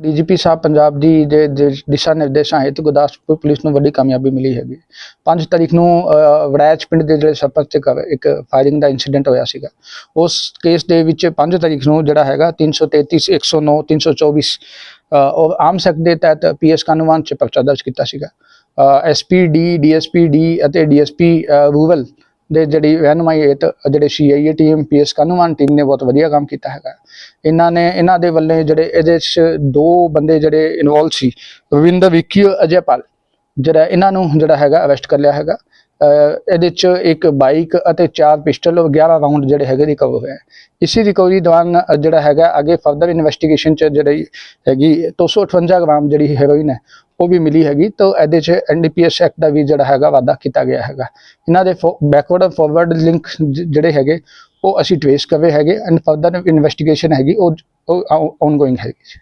DGP Sahib Punjab ਦੀ ਦੇ ਦੇ ਦਿਸ਼ਾ ਨਿਰਦੇਸ਼ਾਂ ਹੇਤ ਗੁਰਦਾਸਪੁਰ ਪੁਲਿਸ ਨੂੰ ਵੱਡੀ ਕਾਮਯਾਬੀ ਮਿਲੀ ਹੈਗੀ। 5 ਤਾਰੀਖ ਨੂੰ ਅਹ, ਵੜੈਚ ਪਿੰਡ ਦੇ ਜਿਹੜੇ ਸਰਪੰਚ ਤੇ ਇੱਕ ਫਾਇਰਿੰਗ ਦਾ ਇਨਸੀਡੈਂਟ ਹੋਇਆ ਸੀਗਾ। ਉਸ ਕੇਸ ਦੇ ਵਿੱਚ 5 ਤਾਰੀਖ ਨੂੰ ਜਿਹੜਾ ਹੈਗਾ 333 109 324 ਅਹ, ਉਹ ਆਮ ਸੈਕਟ ਦੇ ਤਹਿਤ ਪੀਐਸ ਕਾਨੂੰਨ ਚ ਪਰਚਾ ਦਰਜ ਕੀਤਾ ਸੀਗਾ। ਐਸਪੀਡੀ ਡੀਐਸਪੀਡੀ ਅਤੇ ਡੀਐਸਪੀ ਰੂਰਲ ਦੇ ਜਿਹੜੀ ਰਹਿਨਮਾਈ ਜਿਹੜੇ ਸੀਆਈਏ ਟੀਮ ਪੀਐਸ ਕਾਨੂੰਨ ਟੀਮ ਨੇ ਬਹੁਤ ਵਧੀਆ ਕੰਮ ਕੀਤਾ ਹੈਗਾ। ਇਹਨਾਂ ਨੇ, ਇਹਨਾਂ ਦੇ ਵੱਲੇ ਜਿਹੜੇ ਇਹਦੇ 'ਚ ਦੋ ਬੰਦੇ ਜਿਹੜੇ ਇਨਵੋਲਵ ਸੀ, ਰਵਿੰਦਰ ਵਿੱਕੀ ਅਜੇਪਾਲ ਜਿਹੜਾ ਇਹਨਾਂ ਨੂੰ ਜਿਹੜਾ ਹੈਗਾ ਅਰੈਸਟ ਕਰ ਲਿਆ ਹੈਗਾ। ਅਹ ਇਹਦੇ 'ਚ ਇੱਕ ਬਾਈਕ ਅਤੇ ਚਾਰ ਪਿਸਟਲ 11 ਰਾਉਂਡ ਜਿਹੜੇ ਹੈਗੇ ਰਿਕਵਰ ਹੋਏ ਹੈ। ਇਸੇ ਰਿਕਵਰੀ ਦੌਰਾਨ ਜਿਹੜਾ ਹੈਗਾ ਅੱਗੇ ਫਰਦਰ ਇਨਵੈਸਟੀਗੇਸ਼ਨ 'ਚ ਜਿਹੜੀ ਹੈਗੀ 258 ਗ੍ਰਾਮ ਜਿਹੜੀ ਹੈਰੋਇਨ ਹੈ ਉਹ ਵੀ ਮਿਲੀ ਹੈਗੀ ਤਾਂ ਇਹਦੇ 'ਚ ਐਨਡੀਪੀਐਸ ਐਕਟ ਦਾ ਵੀ ਜਿਹੜਾ ਹੈਗਾ ਵਾਅਦਾ ਕੀਤਾ ਗਿਆ ਹੈਗਾ। ਇਹਨਾਂ ਦੇ ਬੈਕਵਰਡ ਐਂਡ ਫਾਰਵਰਡ ਲਿੰਕ ਜਿਹੜੇ ਹੈਗੇ, ਉਹ ਅਸੀਂ ਟ੍ਰੇਸ ਕਰ ਹੈਗੇ ਐਂਡ ਫਰਦਰ ਇਨਵੈਸਟੀਗੇਸ਼ਨ ਹੈਗੀ, ਉਹ ਆਨਗੋਇੰਗ ਹੈਗੀ